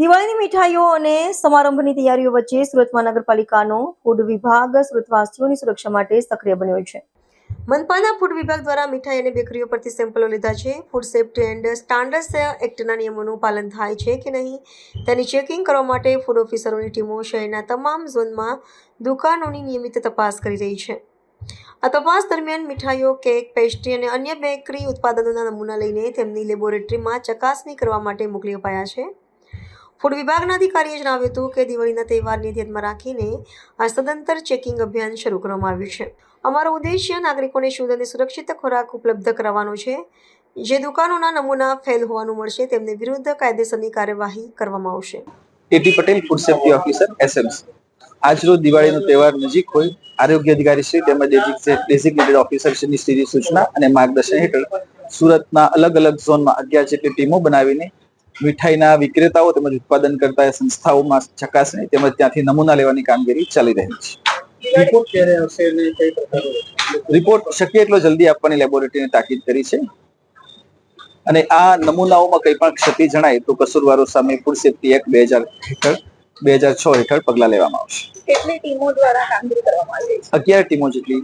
દિવાળીની મીઠાઈઓ અને સમારંભની તૈયારીઓ વચ્ચે સુરત મહાનગરપાલિકાનો ફૂડ વિભાગ સુરતવાસીઓની સુરક્ષા માટે સક્રિય બન્યો છે. મનપાના ફૂડ વિભાગ દ્વારા મીઠાઈ અને બેકરીઓ પરથી સેમ્પલો લીધા છે. ફૂડ સેફ્ટી એન્ડ સ્ટાન્ડર્ડ્સ એક્ટના નિયમોનું પાલન થાય છે કે નહીં, તેની ચેકિંગ કરવા માટે ફૂડ ઓફિસરોની ટીમો શહેરના તમામ ઝોનમાં દુકાનોની નિયમિત તપાસ કરી રહી છે. આ તપાસ દરમિયાન મીઠાઈઓ, કેક પેસ્ટ્રી અને અન્ય બેકરી ઉત્પાદનોના નમૂના લઈને તેમની લેબોરેટરીમાં ચકાસણી કરવા માટે મોકલી અપાયા છે. ફૂડ વિભાગના અધિકારીએ જણાવ્યું હતું કે દિવાળીના તહેવારને ધ્યાનમાં રાખીને આ સદંતર ચેકિંગ અભિયાન શરૂ કરવામાં આવ્યું છે. અમારો ઉદ્દેશ્ય નાગરિકોને શુદ્ધ અને સુરક્ષિત ખોરાક ઉપલબ્ધ કરાવવાનો છે. જે દુકાનોના નમૂના ફેલ હોવાનું મળશે તેમને વિરુદ્ધ કાયદેસરની કાર્યવાહી કરવામાં આવશે. AP Patel, food safety officer, SMC. આજરોજ દિવાળીનો તહેવાર નજીક હોય, આરોગ્ય અધિકારી શ્રી તેમજ ડેઝિગ્નેટેડ ઓફિસર શ્રીની સીધી સૂચના અને માર્ગદર્શન હેઠળ સુરતના અલગ અલગ ઝોનમાં અગિયાર જેટલી ટીમો બનાવીને મીઠાઈના વિક્રેતાઓ તેમજ ઉત્પાદન કરતા સંસ્થાઓમાં ચકાસણી તેમજ ત્યાંથી નમૂના લેવાની કામગીરી ચાલી રહી છે. રિપોર્ટ શક્ય એટલો જલ્દી આપવાની લેબોરેટરીને તાકીદ કરી છે. અને આ નમૂનાઓમાં કંઈ પણ ક્ષતિ જણાય તો કસૂરવારો સામે ફૂડ સેફ્ટી એક્ટ બે હજાર હેઠળ બે હજાર છ હેઠળ પગલાં લેવામાં આવશે. કેટલી ટીમો દ્વારા કામગીરી કરવામાં આવી અગિયાર ટીમો જેટલી.